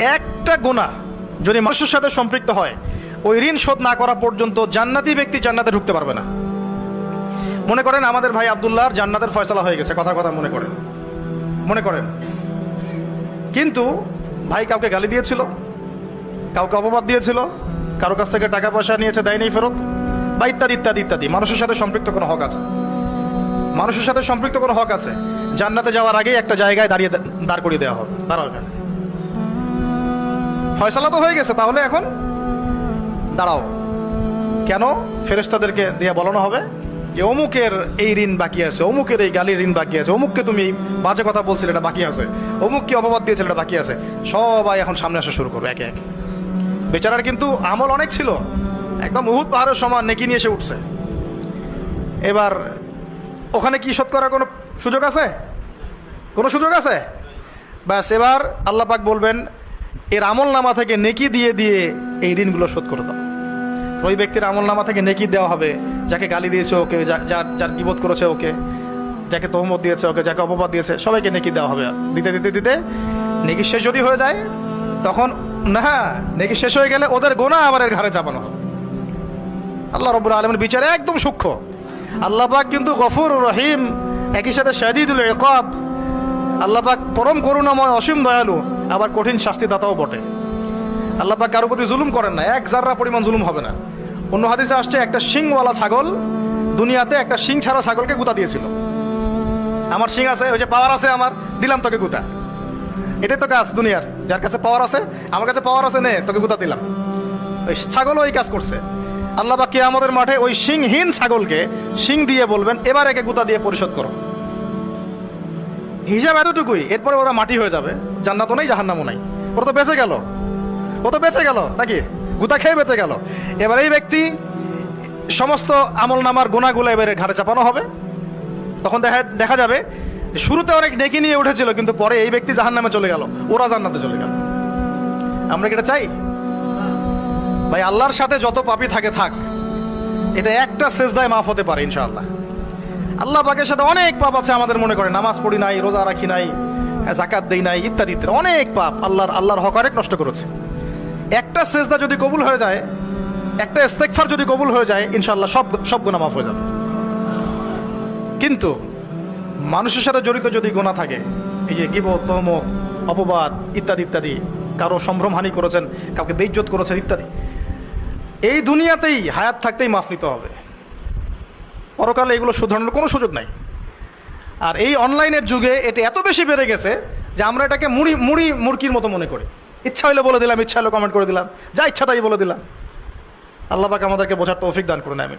একটা গুণা যদি মানুষের সাথে সম্পৃক্ত হয়, ওই ঋণ শোধ না করা পর্যন্ত জান্নাতি ব্যক্তি জান্নাতে ঢুকতে পারবে না। মনে করেন আমাদের ভাই আবদুল্লাহর জান্নাতের ফয়সালা হয়ে গেছে, কথার কথা মনে করেন। মনে করেন। কিন্তু ভাই কাউকে গালি দিয়েছিল, কাউকে অপবাদ দিয়েছিল, কারও কাছ থেকে টাকা পয়সা নিয়েছে দেয়নি ফেরত, বা ইত্যাদি ইত্যাদি ইত্যাদি। মানুষের সাথে সম্পৃক্ত কোনো হক আছে? মানুষের সাথে সম্পৃক্ত কোনো হক আছে? জান্নাতে যাওয়ার আগেই একটা জায়গায় দাঁড়িয়ে দাঁড় করিয়ে দেওয়া হবে এখানে। ফয়সালা তো হয়ে গেছে, তাহলে এখন? দাঁড়াও। কেন ফেরেস্তাদেরকে দিয়ে বলানো হবে? যে অমুকের এই ঋণ বাকি আছে, অমুকের এই গালির ঋণ বাকি আছে, অমুককে তুমি বাজে কথা বলছিলে, এটা বাকি আছে অমুককে অপবাদ দিয়েছিল এটা বাকি আছে। সবাই এখন সামনে আসা শুরু করবে, একে একে। বেচারার কিন্তু আমল অনেক ছিল। একদম উহুদ পাহাড়ের সমান, নেকি নিয়ে এসে উঠছে। এবার ওখানে কি শোধ করার কোনো সুযোগ আছে? কোনো সুযোগ আছে? ব্যাস, এবার আল্লাহ পাক বলবেন এর আমল নামা থেকে নেকি দিয়ে দিয়ে এই ঋণগুলো শোধ করে দাও। ওই ব্যক্তির আমল নামা থেকে নেকি দেওয়া হবে, যাকে গালি দিয়েছে ওকে যার যার বিপদ করেছে ওকে, যাকে তহমত দিয়েছে ওকে, যাকে অপবাদ দিয়েছে, সবাইকে নেকি দেওয়া হবে। দিতে দিতে দিতে নেকি শেষ যদি হয়ে যায়, তখন না হ্যাঁ নেকি শেষ হয়ে গেলে ওদের গোনা আবার এর ঘাড়ে চাপানো হবে। আল্লাহ রব্বুল আলমের বিচারে একদম সূক্ষ্ম। আল্লাহ কিন্তু গফুর রহিম, একই সাথে শাদিদুল ইকাব আল্লাহ পাক পরম করুণাময়, অসীম দয়ালু, আবার কঠিন শাস্তিদাতাও বটে। আল্লাহ পাক কারও প্রতি জুলুম করেন না, এক জাররা পরিমাণ জুলুম হবে না। অন্য হাদিসে আসছে, একটা শিংওয়ালা ছাগল দুনিয়াতে একটা শিং ছাড়া ছাগলকে গুতা দিয়েছিল। আমার শিং আছে, ওই যে পাওয়ার আছে আমার, দিলাম তোকে গুতা। এটাই তো কাজ দুনিয়ার, যার কাছে পাওয়ার আছে, আমার কাছে পাওয়ার আছে, নে, তোকে গুতা দিলাম। ওই ছাগলও এই কাজ করছে। আল্লাহ বা আমাদের মাঠে ওই সিংহীন ছাগলকে সিং দিয়ে বলবেন, এবার একে গুতা দিয়ে পরিশোধ করো। হিসাব এতটুকুই, এরপরে ওরা মাটি হয়ে যাবে। জান্নাতও নেই, জাহান্নামও নাই। ওরা তো বেঁচে গেল। ও তো বেঁচে গেল, নাকি? গুতা খেয়ে বেঁচে গেল। এবার এই ব্যক্তি সমস্ত আমল নামার গুণাগুলো এবারে ঘাড়ে চাপানো হবে। তখন দেখা দেখা যাবে শুরুতে অনেক নেকি নিয়ে উঠেছিল, কিন্তু পরে এই ব্যক্তি জাহান্নামে চলে গেল। ওরা জান্নাতে চলে গেল। আমরা কি এটা চাই? ভাই, আল্লাহর সাথে যত পাপি থাকে, থাক। এটা একটা সেজদায় মাফ হতে পারে, ইনশাআল্লাহ। আল্লাহ পাকের সাথে অনেক পাপ আছে আমাদের মনে করে। নামাজ পড়ি নাই, রোজা রাখি নাই জাকাত দেই নাই, ইত্যাদি ইত্যাদি। অনেক পাপ আল্লাহর আল্লাহর হক অনেক নষ্ট করেছে। একটা সেজদা যদি কবুল হয়ে যায়, একটা ইস্তেকফার যদি কবুল হয়ে যায়, ইনশাআল্লাহ সব সব গুণা মাফ হয়ে যাবে। কিন্তু মানুষের সাথে জড়িত যদি গোনা থাকে, এই যে গিব তহম, অপবাদ ইত্যাদি ইত্যাদি, কারও সম্ভ্রমহানি করেছেন, কাউকে বেইজ্জত করেছেন ইত্যাদি, এই দুনিয়াতেই হায়াত থাকতেই মাফ নিতে হবে। পরকালে এগুলো শুধরানোর কোনো সুযোগ নাই। আর এই অনলাইনের যুগে এটা এত বেশি বেড়ে গেছে যে আমরা এটাকে মুড়ি মুড়ি মুরকির মতো মনে করি। ইচ্ছা হইলে বলে দিলাম, ইচ্ছা হলে কমেন্ট করে দিলাম। যা ইচ্ছা তাই বলে দিলাম। আল্লাহ পাক আমাদেরকে বোঝার তৌফিক দান করুন আমি